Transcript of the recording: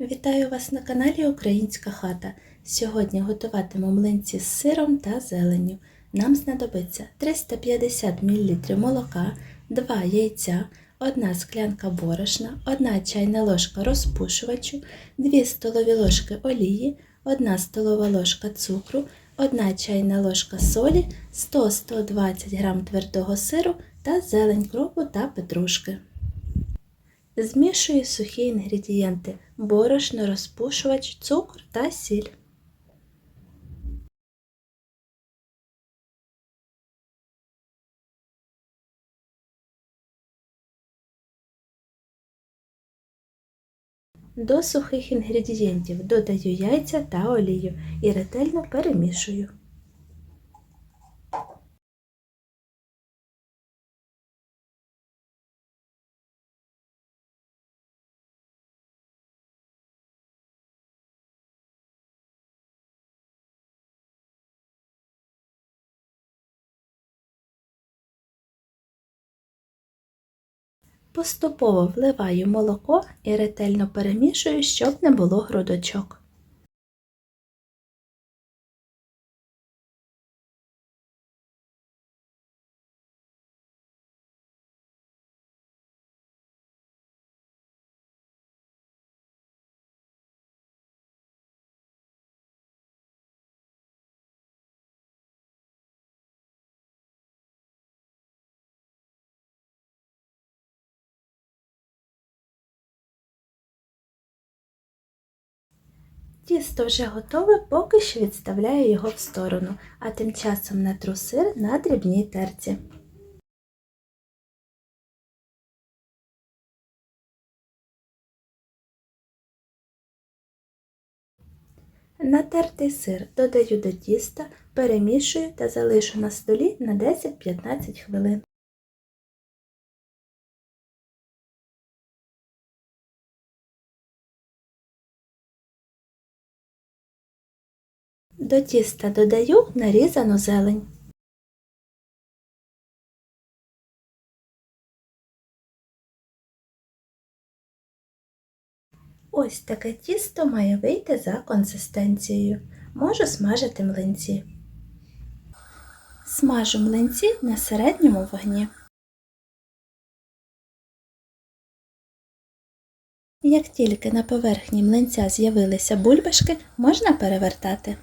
Вітаю вас на каналі Українська хата. Сьогодні готуватиму млинці з сиром та зеленню. Нам знадобиться 350 мл молока, 2 яйця, 1 склянка борошна, 1 чайна ложка розпушувачу, 2 столові ложки олії, 1 столова ложка цукру, 1 чайна ложка солі, 100-120 г твердого сиру та зелень кропу та петрушки. Змішую сухі інгредієнти борошно, розпушувач, цукор та сіль. До сухих інгредієнтів додаю яйця та олію і ретельно перемішую. Поступово вливаю молоко і ретельно перемішую, щоб не було грудочок. Тісто вже готове, поки що відставляю його в сторону, а тим часом натру сир на дрібній терці. Натертий сир додаю до тіста, перемішую та залишу на столі на 10-15 хвилин. До тіста додаю нарізану зелень. Ось таке тісто має вийти за консистенцією. Можу смажити млинці. Смажу млинці на середньому вогні. Як тільки на поверхні млинця з'явилися бульбашки, можна перевертати.